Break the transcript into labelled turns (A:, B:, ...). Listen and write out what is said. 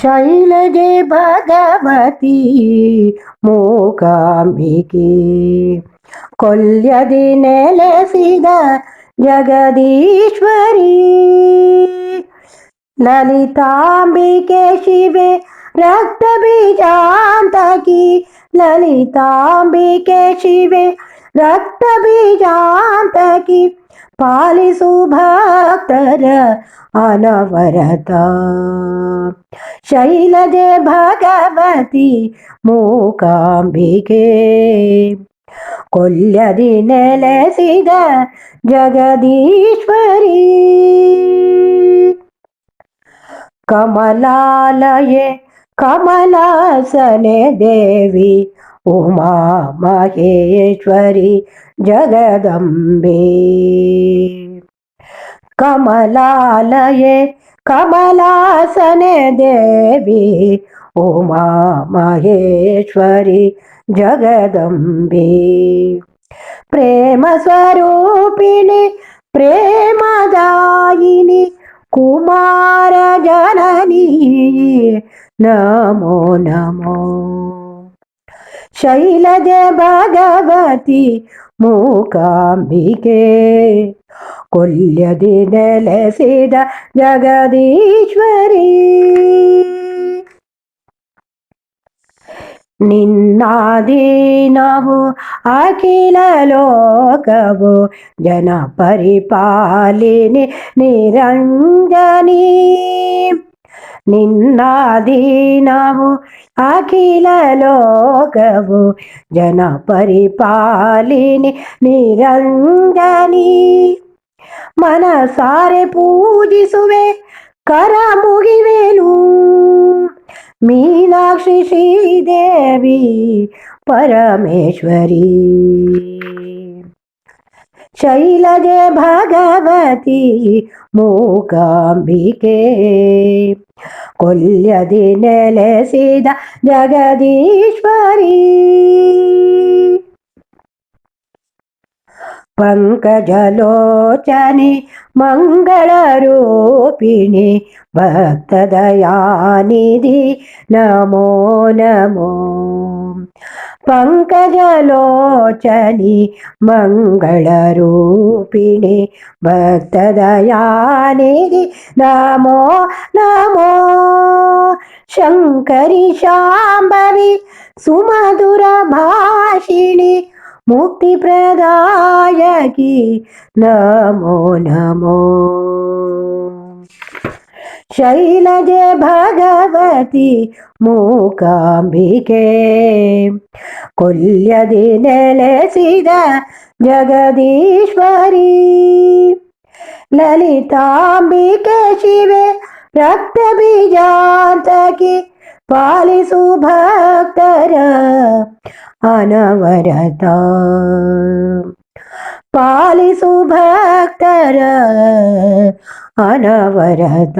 A: ಶೈಲಜೆ ಭಗವತಿ ಮೂಕಾಂಬಿಕೆ ಕೊಲ್ಯದಿ ನೆಲೆಸಿದ ಜಗದೀಶ್ವರಿ ಲಲಿತಾಂಬಿಕೆ ಶಿವೆ ರಕ್ತ ಬೀಜಾಂತಕಿ ಲಲಿತಾಂಬಿಕೆ ಶಿವೆ ರಕ್ತ ಬೀಜಾಂತಕಿ ಪಾಲಿಸು ಭಕ್ತರ ಅನವರತ ಶೈಲಜೆ ಭಗವತಿ ಮೂಕಾಂಬಿಕೆ ಕೊಲ್ಯದಿ ನೆಲೆಸಿದ ಜಗದೀಶ್ವರಿ ಕಮಲಾಲಯೆ ಕಮಲಾಸನೆ ದೇವಿ ఉమా మహేశ్వరి జగదంబే కమలాలయే కమలాసనే దేవి ఉమా మహేశ్వరి జగదంబే ప్రేమ స్వరూపిణి ప్రేమదాయిని కుమార జననీ నమో నమో ಶೈಲಜ ಭಗವತಿ ಮೂಕಾಂಬಿಕೆ. ಕೊಲ್ಯದಿ ನೆಲೆಸಿದ ಜಗದೀಶ್ವರಿ. ನಿನ್ನಾದೀನವು ಅಖಿಲ ಲೋಕವು ಜನ ಪರಿಪಾಲಿನಿ ನಿರಂಜನಿ. ನಿನ್ನಾದೀನವು ಅಖಿಲ ಲೋಕವು ಜನ ಪರಿಪಾಲಿನಿ ನಿರಂಜನಿ. ಮನಸಾರೆ ಪೂಜಿಸುವೆ ಕರ ಮುಗಿವೆನು. ಮೀನಾಕ್ಷಿ ಶ್ರೀದೇವಿ ಪರಮೇಶ್ವರಿ. ശൈലജ ഭഗവതി മൂകാംബികേ. കൊല്ലതിനലസിത ജഗദീശ്വര పంకజలోచని మంగళరూపిణి భక్తదయానిధి నమో నమో. పంకజలోచని మంగళరూపిణి భక్తదయానిధి నమో నమో. శంకరి శాంభవి సుమధుర భాషిణి मुक्तिप्रदायकी। नमो नमो। शैलजे भगवति मूकाम्बिके। कुल्य दिने जगदीश्वरी। ललिताम्बिके शिवे रक्त ಪಾಲಿಸು ಭಕ್ತರ ಅನವರತ ಪಾಲಿಸು ಭಕ್ತರ ಅನವರತ